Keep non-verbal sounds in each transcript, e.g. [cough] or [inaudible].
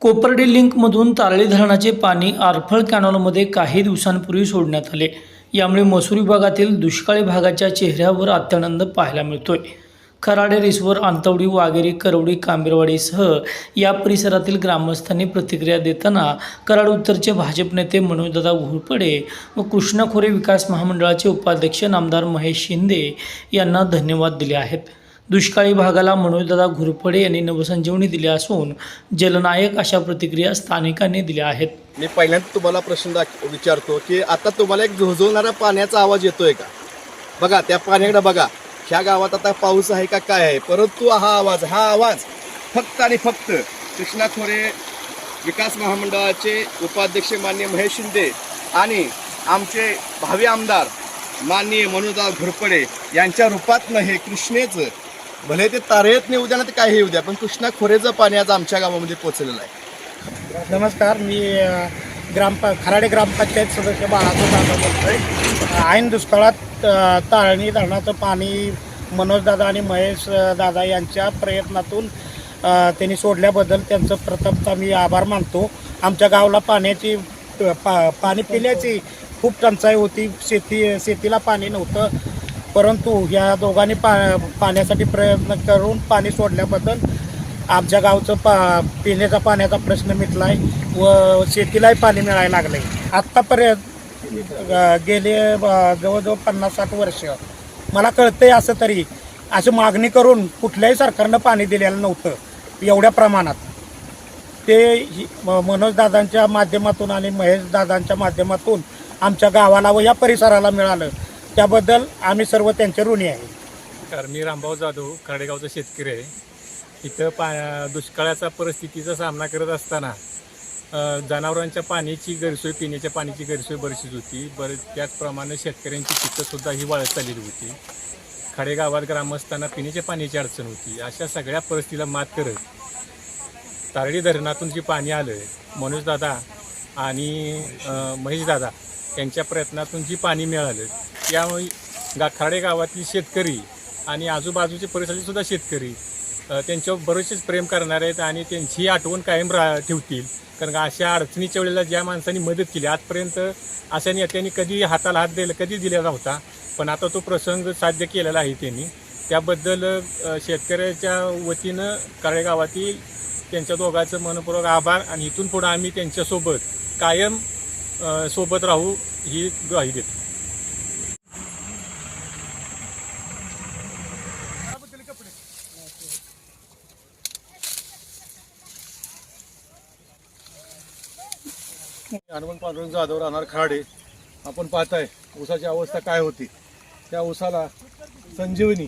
कोपर्डी लिंकमधून तारळी धरणाचे पाणी आरफळ कॅनॉलमध्ये काही दिवसांपूर्वी सोडण्यात आले. यामुळे मसूर विभागातील दुष्काळी भागाच्या चेहऱ्यावर अत्यानंद पाहायला मिळतोय. खराडे रिसवर आंतवडी वाघेरी करवडी कांबेरवाडीसह या परिसरातील ग्रामस्थांनी प्रतिक्रिया देताना कराड उत्तरचे भाजप नेते मनोजदादा घोरपडे व कृष्णखोरे विकास महामंडळाचे उपाध्यक्ष नामदार महेश शिंदे यांना धन्यवाद दिले आहेत. दुष्काळी भागाला मनोजदादा घुरपडे यांनी नवसंजीवनी दिली असून जलनायक अशा प्रतिक्रिया स्थानिकांनी दिल्या आहेत. मी पहिल्यांदा तुम्हाला प्रश्न दाख विचारतो की आता तुम्हाला एक झुळझुळणारा पाण्याचा आवाज येतोय का? बघा त्या पाण्याकडे बघा. ह्या गावात आता पाऊस आहे का काय आहे? परंतु हा आवाज हा आवाज फक्त आणि फक्त कृष्णा खोरे विकास महामंडळाचे उपाध्यक्ष मान्य महेश शिंदे आणि आमचे भावी आमदार माननीय मनोदा घोरपडे यांच्या रूपातनं हे कृष्णेचं भले ते तारेत नाही उद्या ना ते काही येऊ द्या पण कृष्णा खोरेचं पाणी आज आमच्या गावामध्ये पोचलेलं आहे. नमस्कार मी अ, ग्रामपा खराडे ग्रामपंचायत सदस्य बाळासाहेब दादा बोलतोय. ऐन दुष्काळात अ, ताळणी धरणाचं पाणी मनोजदादा आणि महेश अ, दादा यांच्या प्रयत्नातून अ, त्यांनी सोडल्याबद्दल त्यांचं प्रथमतः मी आभार मानतो. आमच्या गावाला पाण्याची अ, पा पाणी पिण्याची खूप टंचाई होती. शेती शेतीला पाणी नव्हतं. परंतु या दोघांनी पा पाण्यासाठी प्रयत्न करून पाणी सोडल्याबद्दल आमच्या गावचं पा पिण्याचा पाण्याचा प्रश्न मिटलाय व शेतीलाही पाणी मिळायला लागलंय. आत्तापर्यंत गेले जवळजवळ पन्नास साठ वर्ष. मला कळतं आहे असं तरी अशी मागणी करून कुठल्याही सरकारनं पाणी दिलेलं नव्हतं एवढ्या प्रमाणात. ते म- मनोजदादांच्या माध्यमातून आणि महेशदादांच्या माध्यमातून आमच्या गावाला व या परिसराला मिळालं. त्याबद्दल आम्ही सर्व त्यांचे ऋणी आहे. कारण मी रामभाऊ जाधव खडेगावचा शेतकरी आहे. इथं पा दुष्काळाचा परिस्थितीचा सामना करत असताना अ, जनावरांच्या पाण्याची गैरसोय पिण्याच्या पाण्याची गैरसोय बरीचशीच होती. बरं त्याचप्रमाणे शेतकऱ्यांची पिकंसुद्धा ही वाळत चाललेली होती. खडेगावात ग्रामस्थांना पिण्याच्या पाण्याची अडचण होती. अशा सगळ्या परिस्थितीला मात करत तारडी धरणातून जे पाणी आलं मनोजदादा आणि अ, महेशदादा यांच्या प्रयत्नातून जी पाणी मिळालं त्यामुळे गा खराडे गावातील शेतकरी आणि आजूबाजूचे परिसरातील सुद्धा शेतकरी त्यांच्यावर बरेचसेच प्रेम करणार आहेत आणि त्यांची आठवण कायम रा ठेवतील. कारण का अशा अडचणीच्या वेळेला ज्या माणसांनी मदत केली आजपर्यंत अशा नेत्यांनी कधी हाताला हात दिला कधी दिलेला नव्हता. पण आता तो प्रसंग साध्य केलेला आहे त्यांनी. त्याबद्दल शेतकऱ्याच्या वतीनं कराळे गावातील त्यांच्या दोघांचं मनपूर्वक आभार आणि इथून पुढं आम्ही त्यांच्यासोबत कायम सोबत राहू ही ग्वाही देतो. हनुमान पांडुरंग जाधव राहणार खाडे. आपण पाहताय ऊसाची अवस्था काय होती. त्या ऊसाला संजीवनी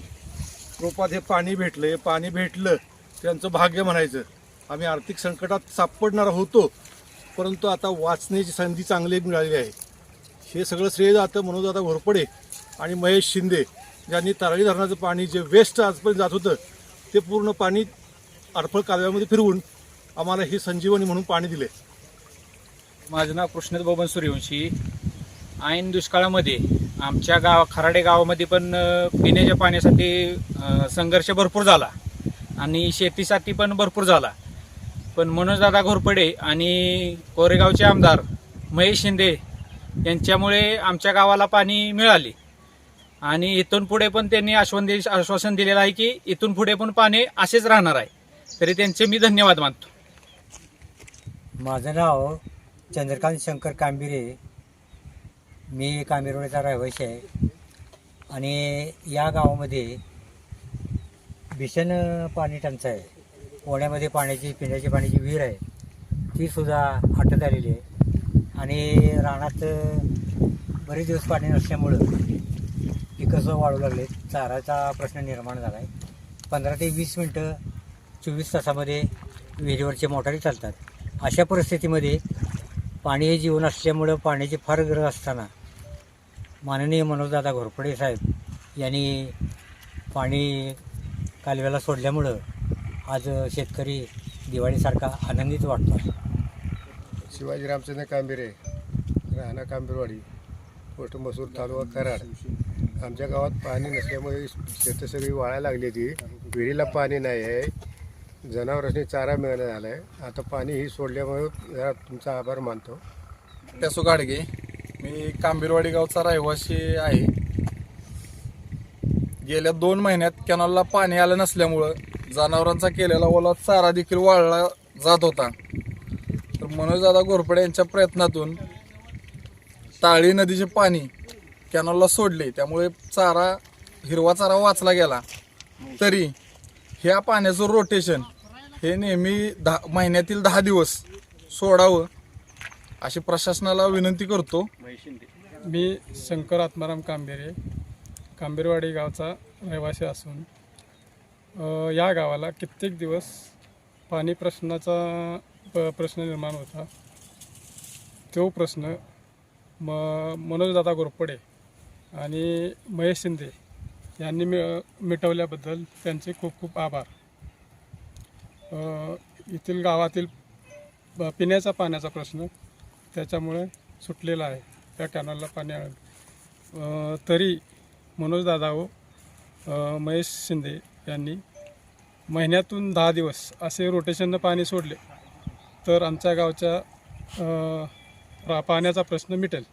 रूपात हे पाणी भेटलं. हे पाणी भेटलं त्यांचं भाग्य म्हणायचं. आम्ही आर्थिक संकटात सापडणार होतो परंतु आता वाचण्याची संधी चांगली मिळाली आहे. हे सगळं श्रेय जातं म्हणून आता घोरपडे आणि महेश शिंदे ज्यांनी तारळी धरणाचं पाणी जे वेस्ट आजपर्यंत जात होतं ते पूर्ण पाणी अडफळ कालव्यामध्ये फिरवून आम्हाला हे संजीवनी म्हणून पाणी दिले. माझं नाव कृष्णद बबन सूर्यवंशी. ऐन दुष्काळामध्ये आमच्या गाव खराडे गावामध्ये पण पिण्याच्या पाण्यासाठी संघर्ष भरपूर झाला. आणि शेतीसाठी पण भरपूर झाला. पण मनोजदादा घोरपडे आणि कोरेगावचे आमदार महेश शिंदे यांच्यामुळे आमच्या गावाला पाणी मिळाले. आणि इथून पुढे पण त्यांनी आश्वासन आश्वासन दिलेलं आहे की इथून पुढे पण पाणी असेच राहणार आहे. तरी त्यांचे मी धन्यवाद मानतो. माझं नाव चंद्रकांत शंकर कांबिरे मी कांबिरवाड्याचा रहिवासी आहे. आणि या गावामध्ये भीषण पाणी टंचाई आहे. पोण्यामध्ये पाण्याची पिण्याची पाण्याची विहीर आहे. तीसुद्धा हटत आटत आलेली आहे. आणि रानात बरेच दिवस पाणी नसल्यामुळं पिकं वाढू लागले चाराचा प्रश्न निर्माण झाला आहे. पंधरा ते वीस मिनटं चोवीस तासामध्ये विहिरीवरचे मोटारी चालतात. अशा परिस्थितीमध्ये पाणी हे जीवन असल्यामुळं पाण्याची फार गरज असताना माननीय मनोजदादा घोरपडे साहेब यांनी पाणी कालव्याला सोडल्यामुळं आज शेतकरी दिवाळीसारखा आनंदित वाटतो. शिवाजी रामचंद्र कांबिरे राहणा कांबिरवाडी पोस्ट मसूर तालुका कराड. आमच्या गावात पाणी नसल्यामुळे शेतं सगळी वाळायला लागली ती विहिरीला पाणी नाही आहे. जनावरांनी चारा मिळायला झाला आहे आता पाणी ही सोडल्यामुळे जरा तुमचा आभार मानतो. त्यासो गाडगे मी कांबीरवाडी गावचा रहिवासी आहे. गेल्या दोन महिन्यात कॅनॉलला पाणी आलं नसल्यामुळं जनावरांचा केलेला ओला चारा देखील वाळला जात होता. तर मनोजदादा घोरपडे यांच्या प्रयत्नातून ताळी नदीचे पाणी कॅनॉलला सोडले. त्यामुळे चारा हिरवा चारा वाचला गेला. तरी ह्या पाण्याचं रोटेशन हे नेहमी दहा महिन्यातील दहा दिवस सोडावं अशी प्रशासनाला विनंती करतो. मी शंकर आत्माराम कांबेरे कांबेरवाडी गावचा रहिवासी असून या गावाला कित्येक दिवस पाणी प्रश्नाचा प प्रश्न निर्माण होता. तो प्रश्न म मनोजदादा गोरपडे आणि महेश शिंदे यांनी मि मिटवल्याबद्दल त्यांचे खूप खूप आभार. येथील गावातील पिण्याचा पाण्याचा प्रश्न त्याच्यामुळे सुटलेला आहे. त्या कॅनलला पाणी आलं तरी मनोज दादा व महेश शिंदे यांनी महिन्यातून दहा दिवस असे रोटेशननं पाणी सोडले तर आमच्या गावच्या पाण्याचा प्रश्न मिटेल.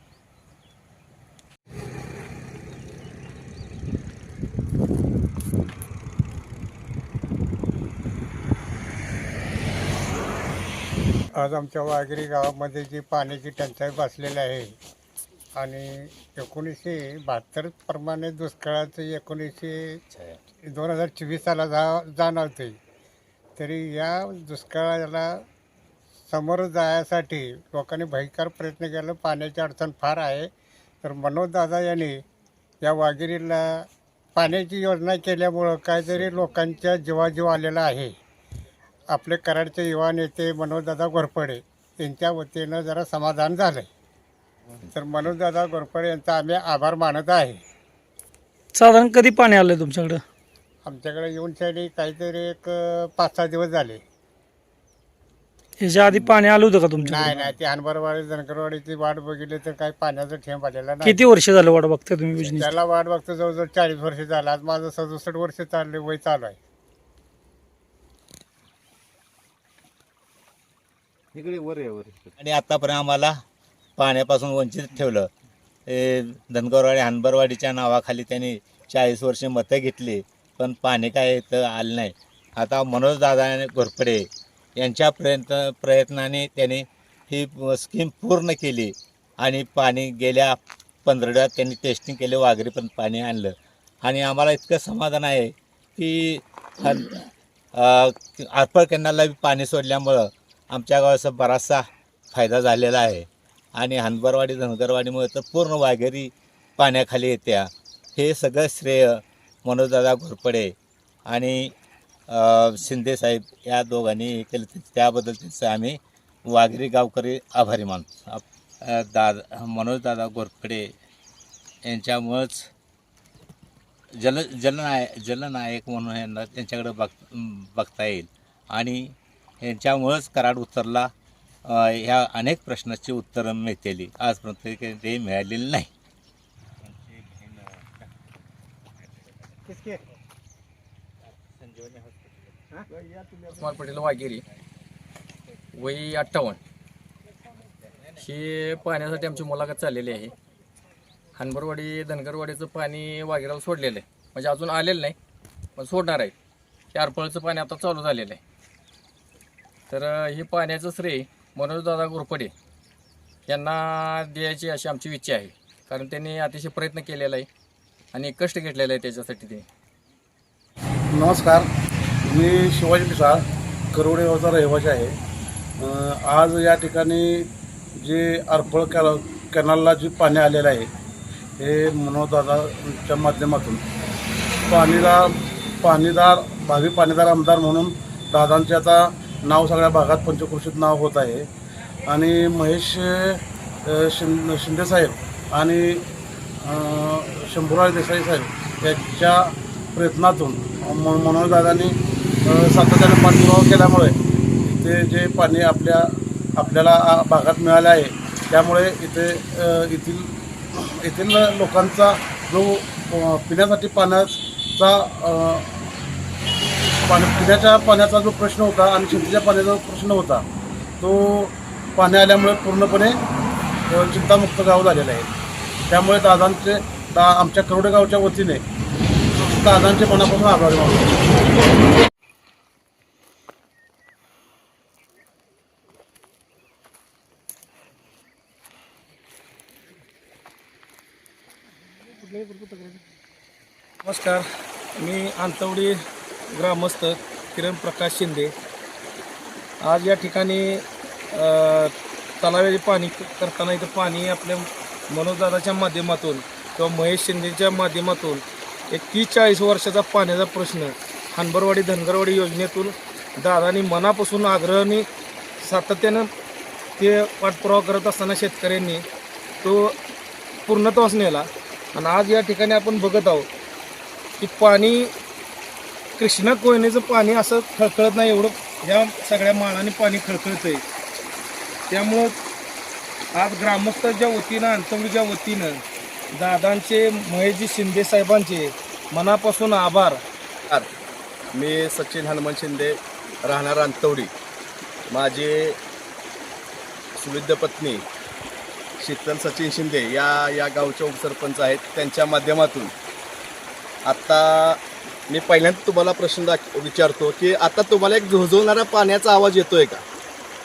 आज आमच्या वाघिरी गावामध्ये जी पाण्याची टंचाई बसलेली आहे आणि एकोणीसशे बहात्तर प्रमाणे दुष्काळाचं एकोणीसशे दोन हजार चोवीस साला जा जाणवते तरी या दुष्काळाला समोर जायसाठी लोकांनी भयंकर प्रयत्न केला. पाण्याची अडचण फार आहे. तर मनोजदादा यांनी या वाघिरीला पाण्याची योजना केल्यामुळं काहीतरी लोकांच्या जीवाजीव आलेला आहे. आपले कराडचे युवा नेते मनोजदादा घोरपडे यांच्या वतीनं जरा समाधान झालं तर मनोजदादा घोरपडे यांचा आम्ही आभार मानत आहे. साधारण कधी पाणी आलं तुमच्याकडं? आमच्याकडे येऊन शाली काहीतरी एक पाच सहा दिवस झाले. ह्याच्या आधी पाणी आलं होतं का तुमच्या नाही नाही ती हनबरवाडी धनगरवाडीची वाट बघितली तर काही पाण्याचा ठेंब आलेला नाही. किती वर्ष झालं वाट बघताय तुम्ही त्याला वाट बघतो जवळजवळ चाळीस वर्ष झालं. आज माझं सदुसष्ट वर्ष चालले वय चालू आहे. इकडे वर आहे वर आणि आतापर्यंत आम्हाला पाण्यापासून वंचित ठेवलं. हे धनगरवाडी हनबरवाडीच्या नावाखाली त्यांनी चाळीस वर्षे मतं घेतली पण पाणी काय इथं आलं नाही. आता मनोजदादा घोरपडे यांच्या प्रयत्न प्रयत्नाने त्यांनी ही स्कीम पूर्ण केली आणि पाणी गेल्या पंधरवड्यात त्यांनी टेस्टिंग केले वाघरी पण पाणी आणलं. आणि आम्हाला इतकं समाधान आहे की अर्पण कॅनलला बी पाणी सोडल्यामुळं आमच्या गावाचा बराचसा फायदा झालेला आहे. आणि हनबरवाडी धनगरवाडीमुळे तर पूर्ण वाघेरी पाण्याखाली येत्या. हे सगळं श्रेय मनोजदादा घोरपडे आणि शिंदेसाहेब या दोघांनी हे केलं. त्याबद्दल त्यांचं आम्ही वाघेरी गावकरी आभारी मानतो. दादा मनोजदादा घोरपडे यांच्यामुळंच जल जलनाय जलनायक म्हणून यांना त्यांच्याकडे बघ बघता येईल. आणि यांच्यामुळंच कराड उत्तरला अ, ह्या अनेक प्रश्नाची उत्तरं मिळतेली. आजपर्यंत काही ते मिळालेली नाही. उस्मान पटेल वाघेरी. वय अठ्ठावन्न. हे पाण्यासाठी आमची मुलाखत चाललेली आहे. हनबरवाडी धनगरवाडीचं पाणी वाघेराला सोडलेलं आहे. म्हणजे अजून आलेलं नाही पण सोडणार आहे. हे आरपळचं पाणी आता चालू झालेलं आहे. तर ही हे पाण्याचं श्रेय मनोजदादा घोरपडे यांना द्यायची अशी आमची इच्छा आहे. कारण त्यांनी अतिशय प्रयत्न केलेला आहे आणि कष्ट घेतलेला आहे त्याच्यासाठी ते. नमस्कार. मी शिवाजी पिसाळ करोडे गावचा रहिवासी आहे. आज या ठिकाणी जे अर्पळ कॅल कॅनलला जे पाणी आलेलं आहे हे मनोजदादाच्या माध्यमातून. पाणीदार पाणीदार भावी पाणीदार आमदार म्हणून दादांचे आता नाव सगळ्या भागात पंचकृषीत नाव होत आहे. आणि महेश शिंद शिं शिंदेसाहेब आणि शंभूराज देसाई साहेब यांच्या प्रयत्नातून म मनोजदादांनी सातत्याने पाठपुरावा केल्यामुळे इथे जे पाणी आपल्या आपल्याला भागात मिळाले आहे त्यामुळे इथे येथील येथील लोकांचा जो पिण्यासाठी पाण्याचा पाण्या पिण्याच्या पाण्याचा जो प्रश्न होता आणि शेतीच्या पाण्याचा जो प्रश्न होता तो पाणी आल्यामुळे पूर्णपणे चिंतामुक्त गाव झालेलं आहे. त्यामुळे दादांचे दा आमच्या करोडे गावच्या वतीने दादांचे मनापासून आभार मानतो. नमस्कार. मी आंतवडी ग्रामस्थ किरण प्रकाश शिंदे. आज या ठिकाणी अ, तलावाचे पाणी करताना इथं पाणी आपल्या मनोजदादाच्या माध्यमातून किंवा महेश शिंदेच्या माध्यमातून एक तीस चाळीस वर्षाचा पाण्याचा प्रश्न हनबरवाडी धनगरवाडी योजनेतून दादानी मनापासून आग्रहाने सातत्यानं ते पाठपुरावा करत असताना शेतकऱ्यांनी तो पूर्णत्वास नेला. आणि आज या ठिकाणी आपण बघत आहोत की पाणी कृष्णा कोयनेचं पाणी असं खळखळत नाही एवढं. या सगळ्या माळाने पाणी खळखळतंय. त्यामुळं आज ग्रामस्थांच्या वतीनं अंतवडीच्या वतीनं दादांचे महेशजी शिंदे साहेबांचे मनापासून आभार. मी सचिन हनुमान शिंदे राहणार अंतवडी माझे सुविद्य पत्नी शीतल सचिन शिंदे या या गावचे उपसरपंच आहेत. त्यांच्या माध्यमातून आत्ता मी पहिल्यांदा तुम्हाला प्रश्न दाख विचारतो की आता तुम्हाला एक झुळझुळणारा पाण्याचा आवाज येतोय का?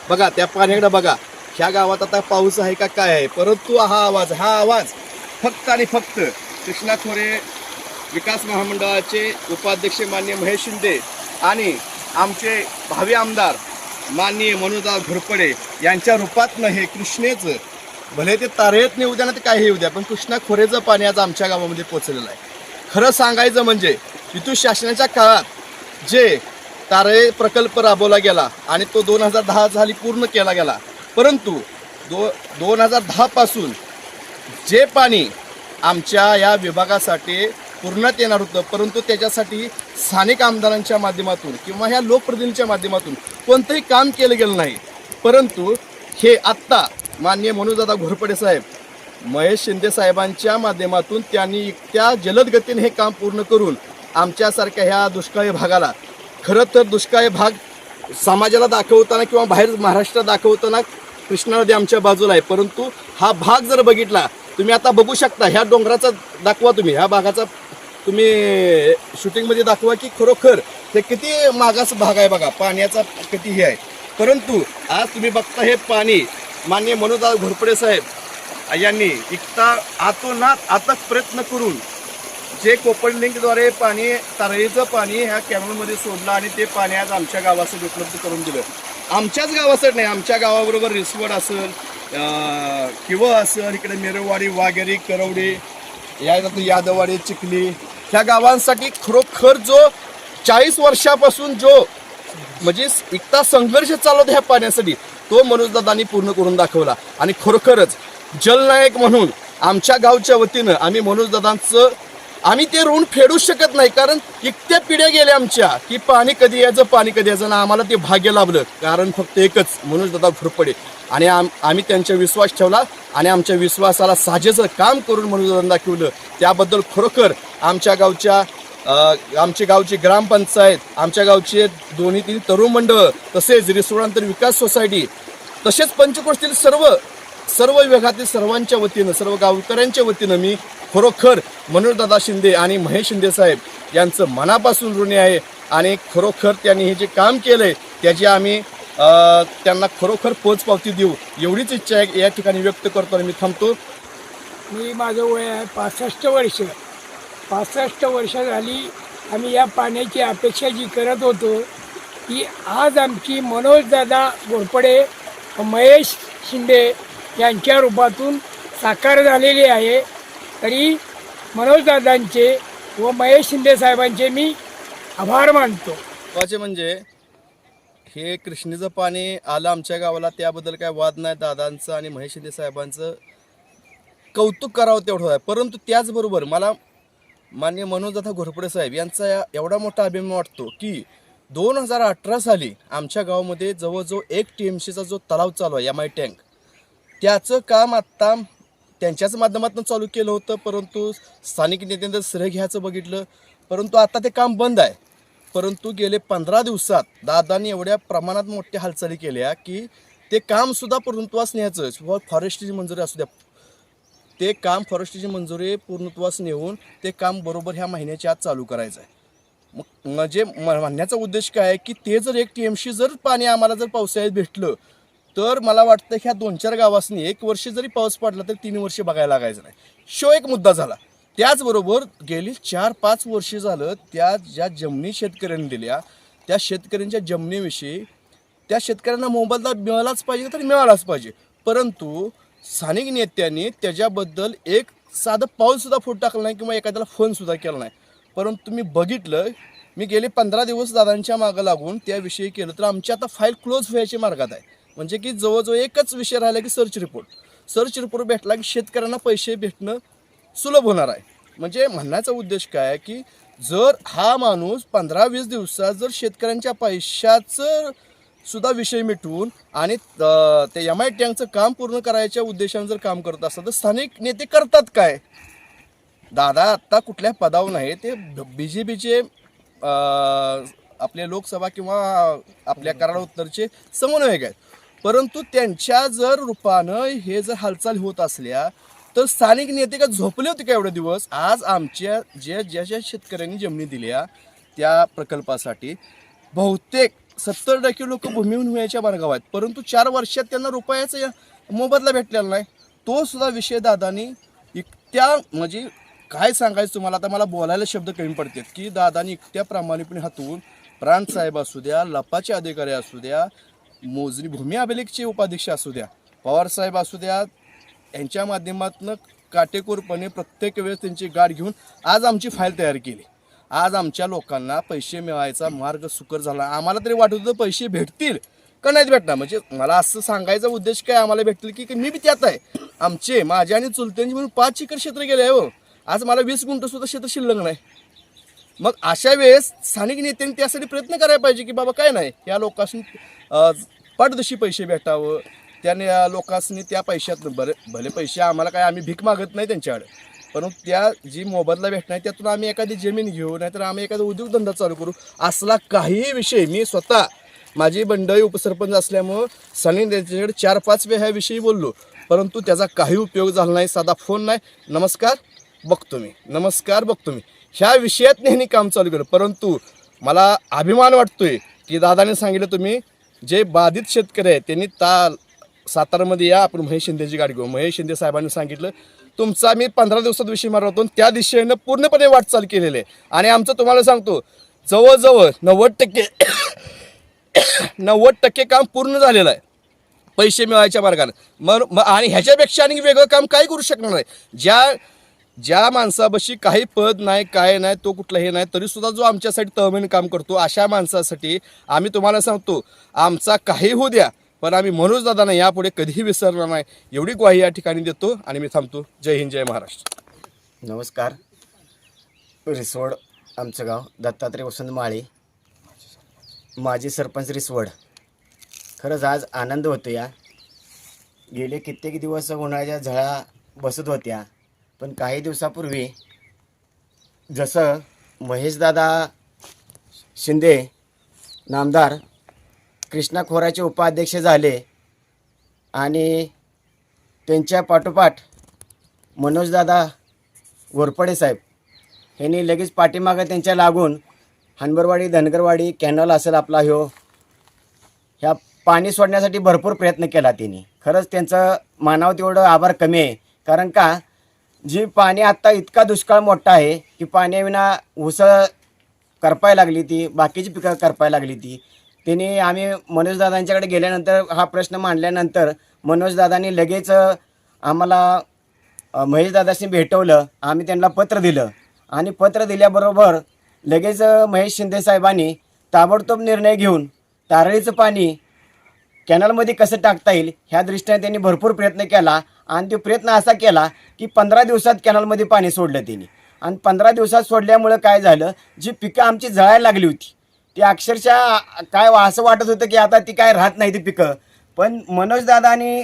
बघा त्या पाण्याकडे बघा. ह्या गावात आता पाऊस आहे का काय आहे? परंतु हा आवाज हा आवाज फक्त आणि फक्त कृष्णा खोरे विकास महामंडळाचे उपाध्यक्ष मान्य महेश शिंदे आणि आमचे भावी आमदार माननीय मनोदा घोरपडे यांच्या रूपातनं हे कृष्णेचं भले ते तारेत नाही द्या ना ते काही येऊ द्या पण कृष्णा खोरेचं पाणी आज आमच्या गावामध्ये पोचलेलं आहे. खरं सांगायचं म्हणजे विद्युत शासनाच्या काळात जे तारे प्रकल्प राबवला गेला आणि तो दोन हजार दहा साली पूर्ण केला गेला. परंतु दो दोन हजार दहापासून जे पाणी आमच्या या विभागासाठी पूर्णात येणार होतं परंतु त्याच्यासाठी स्थानिक आमदारांच्या माध्यमातून किंवा ह्या लोकप्रतिनिधींच्या माध्यमातून कोणतंही काम केलं गेलं नाही. परंतु हे आत्ता मान्य मनोजदादा घोरपडे साहेब महेश शिंदे साहेबांच्या माध्यमातून त्यांनी त्या जलद गतीने हे काम पूर्ण करून आमच्यासारख्या ह्या दुष्काळी भागाला खरं तर दुष्काळी भाग समाजाला दाखवताना किंवा बाहेर महाराष्ट्रात दाखवताना कृष्णा नदी आमच्या बाजूला आहे. परंतु हा भाग जर बघितला तुम्ही आता बघू शकता ह्या डोंगराचा दाखवा तुम्ही ह्या भागाचा तुम्ही शूटिंगमध्ये दाखवा की खरोखर ते किती मागास भाग आहे बघा पाण्याचा किती हे आहे. परंतु आज तुम्ही बघता हे पाणी माननीय मनोदास घोरपडे साहेब यांनी इतका आतोनात आताच प्रयत्न करून जे कोपण लिंकद्वारे पाणी तारळीचं पाणी ह्या कॅनलमध्ये सोडलं आणि ते पाणी आज आमच्या गावासाठी उपलब्ध करून दिलं. आमच्याच गावासाठी नाही आमच्या गावाबरोबर रिसवड असेल किंवा असेल इकडे मिरवाडी वाघेरी करवडी या यादववाडी चिखली ह्या गावांसाठी खरोखर जो चाळीस वर्षापासून जो म्हणजे एकता संघर्ष चालवतो ह्या पाण्यासाठी तो मनोजदादांनी पूर्ण करून दाखवला. आणि खरोखरच जलनायक म्हणून आमच्या गावच्या वतीनं आम्ही मनोजदादांचं आम्ही ते ऋण फेडूच शकत नाही कारण इतक्या पिढ्या गेल्या आमच्या की पाणी कधी यायचं पाणी कधी यायचं ना आम्हाला ते भाग्य लाभलं. कारण फक्त एकच म्हणून दादा फुरपडे आणि आम आम्ही त्यांच्या विश्वास ठेवला आणि आमच्या विश्वासाला साजेचं काम करून म्हणून दाखवलं त्याबद्दल खरोखर आमच्या गावच्या आमचे गावची ग्रामपंचायत आमच्या गावचे दोन्ही तीन तरुण मंडळ तसेच रिसोडांतर विकास सोसायटी तसेच पंचकोशतील सर्व सर्व विभागातील सर्वांच्या वतीनं सर्व गावकऱ्यांच्या वतीनं मी खरोखर मनोजदादा शिंदे आणि महेश शिंदे साहेब यांचं मनापासून ऋणी आहे आणि खरोखर त्यांनी हे जे काम केलंय त्याची आम्ही त्यांना खरोखर पोचपावती देऊ एवढीच इच्छा आहे या ठिकाणी व्यक्त करतो आणि मी थांबतो. मी माझं वय आहे पासष्ट वर्ष. पासष्ट वर्ष झाली आम्ही या पाण्याची अपेक्षा जी करत होतो ती आज आमची मनोजदादा घोरपडे महेश शिंदे यांच्या रूपातून साकार झालेली आहे. तरी मनोजदादांचे व महेश शिंदे साहेबांचे मी आभार मानतो. महत्त्वाचे म्हणजे हे कृष्णेचं पाणी आलं आमच्या गावाला त्याबद्दल काय वाद नाही दादांचं आणि महेश शिंदे साहेबांचं. कौतुक करावं तेवढं आहे. परंतु त्याचबरोबर मला मान्य मनोजदादा घोरपडे साहेब यांचा या- एवढा मोठा अभिमान वाटतो की दोन हजार अठरा साली आमच्या गावामध्ये जवळजवळ एक टी एम सीचा जो तलाव चालू आहे एम आय टँक त्याचं काम आत्ता त्यांच्याच माध्यमातून चालू केलं होतं परंतु स्थानिक नेत्यांचं श्रेय घ्यायचं बघितलं. परंतु आता ते काम बंद आहे. परंतु गेले पंधरा दिवसात दादांनी एवढ्या प्रमाणात मोठ्या हालचाली केल्या की ते कामसुद्धा पूर्णत्वास न्यायचं. किंवा फॉरेस्टची मंजुरी असू द्या. ते काम फॉरेस्टची मंजुरी पूर्णत्वास नेऊन ते काम बरोबर ह्या महिन्याच्या आत चालू करायचं आहे. मग म्हणजे म- म्हणण्याचा उद्देश काय आहे की ते जर एक टी एम सी जर पाणी आम्हाला जर पावसाळ्यात भेटलं तर मला वाटतं ह्या दोन चार गावासनी एक वर्ष जरी पाऊस पडला तरी तीन वर्ष बघायला लागायचं नाही. शो एक मुद्दा झाला. त्याचबरोबर गेली चार पाच वर्ष झालं त्या ज्या जमिनी शेतकऱ्यांनी दिल्या त्या शेतकऱ्यांच्या जमिनीविषयी त्या शेतकऱ्यांना मोबदला मिळालाच पाहिजे तर मिळालाच पाहिजे. परंतु स्थानिक नेत्यांनी त्याच्याबद्दल एक साधं पाऊलसुद्धा फोट टाकलं नाही किंवा एखाद्याला फोनसुद्धा केला नाही. परंतु मी बघितलं मी गेले पंधरा दिवस दादांच्या मागं लागून त्याविषयी केलं तर आमची आता फाईल क्लोज व्हायच्या मार्गात आहे. म्हणजे की जवळजवळ एकच विषय राहिला की सर्च रिपोर्ट सर्च रिपोर्ट भेटला की शेतकऱ्यांना पैसे भेटणं सुलभ होणार आहे. म्हणजे म्हणण्याचा उद्देश काय आहे की जर हा माणूस पंधरा वीस दिवसात जर शेतकऱ्यांच्या पैशाचं सुद्धा विषय मिटवून आणि ते एम आय टँकचं काम पूर्ण करायच्या उद्देशाने जर काम करत असतात तर स्थानिक नेते करतात काय? दादा आत्ता कुठल्या पदावर नाही ते बी जे पीचे आपले लोकसभा किंवा आपल्या कराड उत्तरचे समन्वयक आहेत. परंतु त्यांच्या जर रूपानं हे जर हालचाल होत असल्या तर स्थानिक नेते का झोपले होते का एवढे दिवस? आज आमच्या ज्या ज्या ज्या शेतकऱ्यांनी जमिनी दिल्या त्या प्रकल्पासाठी बहुतेक सत्तर टक्के लोक भूमिहून व्हायच्या मार्गावर आहेत. परंतु चार वर्षात त्यांना रुपयाचा मोबदला भेटलेला नाही. तो सुद्धा विषय दादानी इतक्या म्हणजे काय सांगायचं तुम्हाला? आता मला बोलायला शब्द कमी पडतात की दादानी इतक्या प्रामाणिकपणे हातून प्रांत साहेब असू द्या लपाचे अधिकारी असू द्या मोजणी भूमी अभिलेखचे उपाध्यक्ष असू द्या पवारसाहेब असू द्या यांच्या माध्यमातून काटेकोरपणे प्रत्येक वेळेस त्यांची गाठ घेऊन आज आमची फाईल तयार केली. आज आमच्या लोकांना पैसे मिळायचा मार्ग सुकर झाला. आम्हाला तरी वाटत होतं पैसे भेटतील का नाहीत भेटणार? म्हणजे मला असं सांगायचा उद्देश काय? आम्हाला भेटतील की की मी बी त्यात आहे. आमचे माझे आणि चुलत्यांचे म्हणून पाच एकर क्षेत्र गेले आहे हो. आज मला वीस गुंठ सुद्धा क्षेत्र शिल्लक नाही. मग अशा वेळेस स्थानिक नेत्यांनी त्यासाठी प्रयत्न करायला पाहिजे की बाबा काय नाही? या लोकांनी पाठदशी पैसे भेटावं. त्याने लोकांनी त्या पैशात बरे भले पैसे आम्हाला काय आम्ही भीक मागत नाही त्यांच्याकडे परंतु त्या जी मोबदला भेटणार त्यातून आम्ही एखादी जमीन घेऊ नाहीतर आम्ही एखादा उद्योगधंदा चालू करू. असला काहीही विषय मी स्वतः माझी मंडळी उपसरपंच असल्यामुळं सनी त्यांच्याकडे चार पाच वेळा ह्याविषयी बोललो परंतु त्याचा काही उपयोग झाला नाही साधा फोन नाही. नमस्कार बघतो मी. नमस्कार बघतो मी. ह्या विषयात नेहमी काम चालू केलं परंतु मला अभिमान वाटतोय की दादाने सांगितलं तुम्ही जे बाधित शेतकरी आहेत त्यांनी ता सातारामध्ये या आपण महेश शिंदेची गाडी घेऊ. महेश शिंदे साहेबांनी सांगितलं तुमचा मी पंधरा दिवसात विषय मारवतो होतो त्या दिशेनं पूर्णपणे वाटचाल केलेली आहे. आणि आमचं तुम्हाला सांगतो जवळजवळ नव्वद टक्के [coughs] नव्वद टक्के काम पूर्ण झालेलं आहे पैसे मिळायच्या मार्गाने. मग मग आणि ह्याच्यापेक्षा आणि वेगळं काम काही करू शकणार नाही. ज्या ज्या माणसापाशी काही पद नाही काय नाही तो कुठला हे नाही तरी सुद्धा जो आमच्यासाठी तळमळीने काम करतो अशा माणसासाठी आम्ही तुम्हाला सांगतो आमचा काही होऊ द्या पण आम्ही मनोज दादांना यापुढे कधीही विसरणार नाही. एवढी ग्वाही या ठिकाणी देतो आणि मी थांबतो. जय हिंद जय महाराष्ट्र. नमस्कार. रिसवड आमचं गाव. दत्तात्रय वसंत माळी. माजी सरपंच रिसवड. खरंच आज आनंद होतो या गेले कित्येक दिवस उन्हाळ्याच्या झळा बसत होत्या. पण काही दिवसापूर्वी जसं महेशदादा शिंदे नामदार कृष्णा खोराचे उपाध्यक्ष झाले आणि त्यांच्या पाठोपाठ मनोजदादा घोरपडे साहेब यांनी लगेच पाठीमागं त्यांच्या लागून हनबरवाडी धनगरवाडी कॅनल असेल आपला ह्यो ह्या पाणी सोडण्यासाठी भरपूर प्रयत्न केला त्यांनी खरंच त्यांचं मानाव तेवढं आभार कमी आहे. कारण का? जी पाणी आत्ता इतका दुष्काळ मोठा आहे की पाण्याविना उसळ करपाय लागली ती बाकीची पिकं करपाय लागली ती. त्यांनी आम्ही मनोजदादांच्याकडे गेल्यानंतर हा प्रश्न मांडल्यानंतर मनोजदादांनी लगेच आम्हाला महेशदादाशी भेटवलं आम्ही त्यांना पत्र दिलं. आणि पत्र दिल्याबरोबर लगेच महेश शिंदे साहेबांनी ताबडतोब निर्णय घेऊन तारळीचं पाणी कॅनलमध्ये कसं टाकता येईल ह्या दृष्टीने त्यांनी भरपूर प्रयत्न केला. आणि तो प्रयत्न असा केला की पंधरा दिवसात कॅनलमध्ये पाणी सोडलं त्यांनी. आणि पंधरा दिवसात सोडल्यामुळं काय झालं जी पिकं आमची जळायला लागली होती ती अक्षरशः काय असं वाटत होतं की आता ती काय राहत नाही ती पिकं. पण मनोजदादानी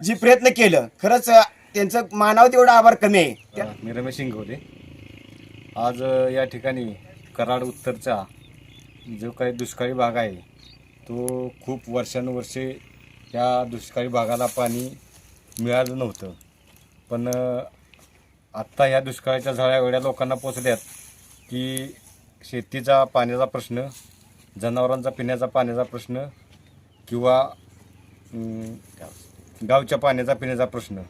जी प्रयत्न केलं खरंच त्यांचं मानावं तेवढं आभार कमी आहे. मी रमेश शिंगवले आज या ठिकाणी कराड उत्तरचा जो काही दुष्काळी भाग आहे तो खूप वर्षानुवर्षे या दुष्काळी भागाला पाणी मिळालं नव्हतं. पण आत्ता ह्या दुष्काळाच्या झाळ्या एवढ्या लोकांना पोचल्यात की शेतीचा पाण्याचा प्रश्न जनावरांचा पिण्याचा पाण्याचा प्रश्न किंवा गावच्या पाण्याचा पिण्याचा प्रश्न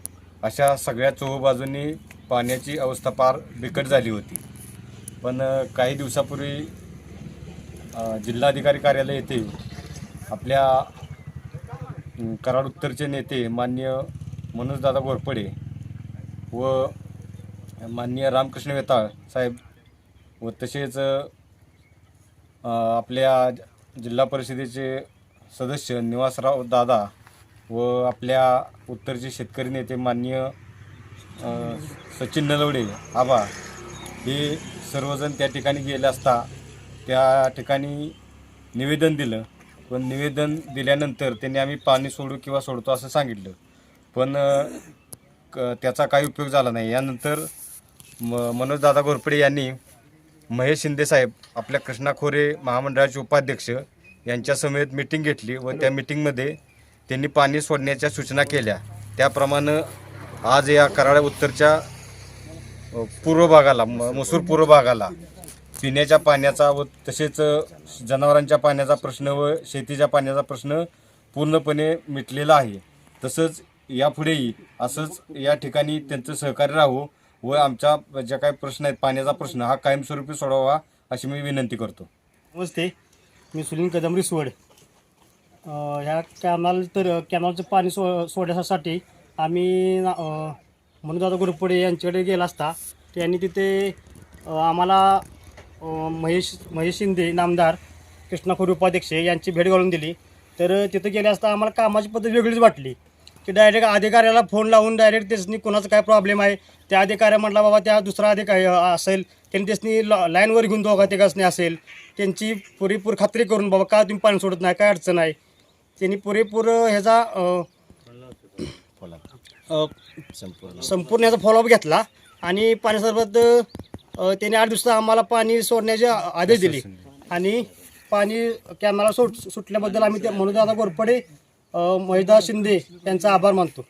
अशा सगळ्या चोहबाजूंनी पाण्याची अवस्था फार बिकट झाली होती. पण काही दिवसापूर्वी जिल्हाधिकारी कार्यालय येथे आपल्या कराड उत्तरचे नेते मान्य मनोजदादा घोरपडे व माननीय रामकृष्ण वेताळ साहेब व तसेच आपल्या जिल्हा परिषदेचे सदस्य निवासराव दादा व आपल्या उत्तरचे शेतकरी नेते माननीय सचिन नलवडे आबा हे सर्वजण त्या ठिकाणी गेले असता त्या ठिकाणी निवेदन दिलं. पण निवेदन दिल्यानंतर त्यांनी आम्ही पाणी सोडू किंवा सोडतो असं सांगितलं. पण क- त्याचा काही उपयोग झाला नाही. यानंतर म मनोजदादा घोरपडे यांनी महेश शिंदेसाहेब आपल्या कृष्णा खोरे महामंडळाचे उपाध्यक्ष यांच्या समेत मिटिंग घेतली व त्या मिटिंगमध्ये त्यांनी पाणी सोडण्याच्या सूचना केल्या. त्याप्रमाणे आज या कराड उत्तरच्या पूर्व भागाला म- मसूर पूर्व भागाला पिण्याच्या पाण्याचा व तसेच जनावरांच्या पाण्याचा प्रश्न व शेतीच्या पाण्याचा प्रश्न पूर्णपणे मिटलेला आहे. तसंच यापुढेही असंच या ठिकाणी त्यांचं सहकार्य राहू व आमच्या ज्या काही प्रश्न आहेत पाण्याचा प्रश्न हा कायमस्वरूपी सोडवावा अशी मी विनंती करतो. नमस्ते. मी सुनील कदम सोड ह्या कॅनल तर कॅनलचं पाणी सो सोडण्यासाठी आम्ही अं, मनोजदादा गुरुपडे यांच्याकडे गेला असता. त्यांनी तिथे आम्हाला महेश महेश शिंदे नामदार कृष्णा खोरे उपाध्यक्ष यांची भेट घालून दिली. तर तिथे गेले असता आम्हाला कामाची पद्धत वेगळीच वाटली. की डायरेक्ट अधिकाऱ्याला फोन लावून डायरेक्ट त्याच्यानी कोणाचा काय प्रॉब्लेम आहे त्या अधिकाऱ्या म्हटला बाबा त्या दुसरा अधिकारी असेल त्यांनी त्यासनी ल लाईनवर घेऊन दोघा तिघासनी असेल त्यांची पुरेपूर खात्री करून बाबा का तुम्ही पाणी सोडत नाही? काय अडचण आहे? त्यांनी पुरेपूर ह्याचा संपूर्ण. याचा फॉलोअप घेतला. आणि पाण्यासोबत अं, त्यांनी आठ दिवसात आम्हाला पाणी सोडण्याचे आदेश दिले. आणि पाणी कॅमेरा सुट सुटल्याबद्दल आम्ही त्या मनोजदादा गोरपडे महिदा शिंदे यांचा आभार मानतो.